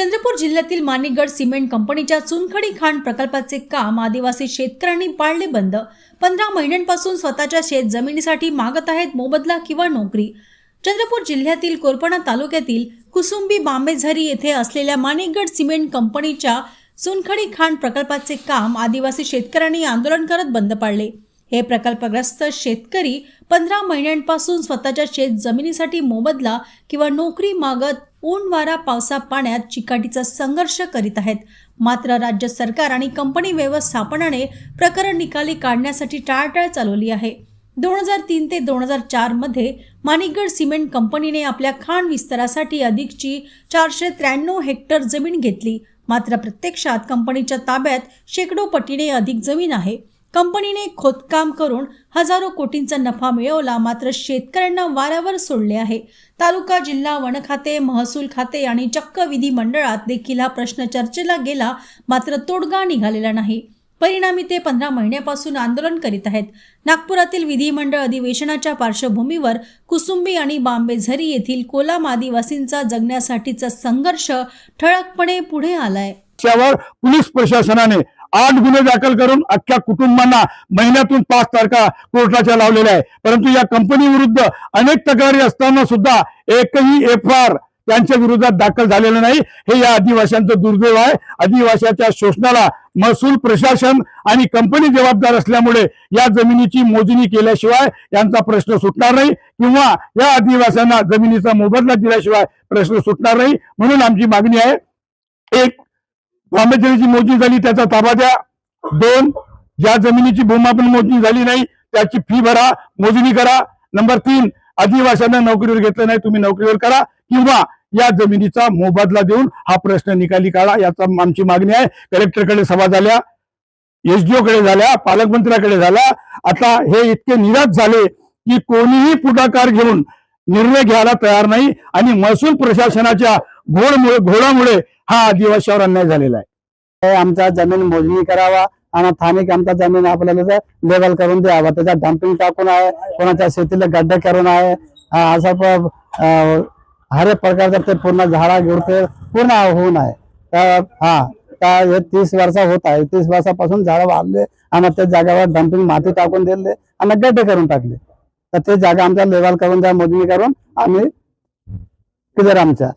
चंद्रपूर जिल्ह्यातील माणिकगड सिमेंट कंपनीच्या चुनखडी खाण प्रकल्पाचे काम आदिवासी शेतकऱ्यांनी पाळले बंद. पंधरा महिन्यांपासून स्वतःच्या शेत जमिनीसाठी मागत आहेत मोबदला किंवा नोकरी. चंद्रपूर जिल्ह्यातील कोरपणा तालुक्यातील कुसुंबी बांबेझरी येथे असलेल्या माणिकगड सिमेंट कंपनीच्या चुनखडी खाण प्रकल्पाचे काम आदिवासी शेतकऱ्यांनी आंदोलन करत बंद पाडले. हे प्रकल्पग्रस्त शेतकरी पंधरा महिन्यांपासून स्वतःच्या शेत जमिनीसाठी मोबदला किंवा नोकरी मागत ऊन वारा पावसा पाण्यात चिकाटीचा संघर्ष करीत आहेत. मात्र राज्य सरकार आणि कंपनी व्यवस्थापनाने प्रकरण निकाली काढण्यासाठी टाळाटाळ चालवली आहे. दोन हजार तीन ते दोन हजार चारमध्ये माणिकगड सिमेंट कंपनीने आपल्या खाण विस्तारासाठी अधिकची चारशे त्र्याण्णव हेक्टर जमीन घेतली. मात्र प्रत्यक्षात कंपनीच्या ताब्यात शेकडो पटीने अधिक जमीन आहे. कंपनीने खोदकाम करून हजारो कोटींचा नफा मिळवला मात्र शेतकऱ्यांना वाऱ्यावर सोडले आहे. तालुका जिल्हा वन खाते महसूल खाते आणि चक्क विधी मंडळात देखील हा प्रश्न चर्चेला गेला मात्र तोडगा निघालेला नाही. परिणामी ते पंधरा महिन्यापासून आंदोलन करीत आहेत. नागपुरातील विधिमंडळ अधिवेशनाच्या पार्श्वभूमीवर कुसुंबी आणि बांबे झरी येथील कोलाम आदिवासींचा जगण्यासाठीचा संघर्ष ठळकपणे पुढे आलाय. पोलीस प्रशासनाने आठ गुन्हे दाखल करून अख्ख्या कुटुंबांना महिन्यातून पाच तारखा कोर्टाच्या लावलेल्या आहे परंतु या कंपनी विरुद्ध अनेक तक्रारी असताना सुद्धा एकही एफ आर त्यांच्या विरोधात दाखल झालेलं नाही. हे या आदिवाशांचं दुर्दैव आहे. आदिवाशाच्या शोषणाला महसूल प्रशासन आणि कंपनी जबाबदार असल्यामुळे या जमिनीची मोजणी केल्याशिवाय यांचा प्रश्न सुटणार नाही किंवा या आदिवाशांना जमिनीचा मोबदला दिल्याशिवाय प्रश्न सुटणार नाही. म्हणून आमची मागणी आहे एक ब्रह्मचर्याची मोजणी झाली त्याचा ताबा द्या. दोन ज्या जमिनीची भूमापन मोजणी झाली नाही त्याची फी भरा मोजणी करा. नंबर तीन आदिवाशांना नोकरीवर घेतलं नाही तुम्ही नोकरीवर करा किंवा या जमिनीचा मोबदला देऊन हा प्रश्न निकाली काढा याचा आमची मागणी आहे. कलेक्टरकडे सभा झाल्या एसडीओ कडे झाल्या पालकमंत्र्याकडे झाल्या. आता हे इतके निराश झाले की कोणीही पुढाकार घेऊन निर्णय घ्यायला तयार नाही आणि महसूल प्रशासनाच्या घोडमुळे घोडामुळे हा आदिवासीवर अन्याय झालेला आहे. आमचा जमीन मोजणी करावा. आणि स्थानिक आमचा जमीन आपल्याला लेवल करून द्यावा. त्याचा डम्पिंग टाकून आहे कोणाच्या शेतीला गड्डे करून आहे. हा, असं हर एक प्रकारचं ते पूर्ण झाडा गिळते पूर्ण होऊन आहे. तर हा तर हे तीस वर्ष होत आहे. तीस वर्षापासून झाडं वाढले. आणि त्या जागेवर डम्पिंग माती टाकून दिले. आणि गड्डे करून टाकले. तर ते जागा आमच्या लेवल करून द्या मोजणी करून आम्ही क्लिअर आमच्या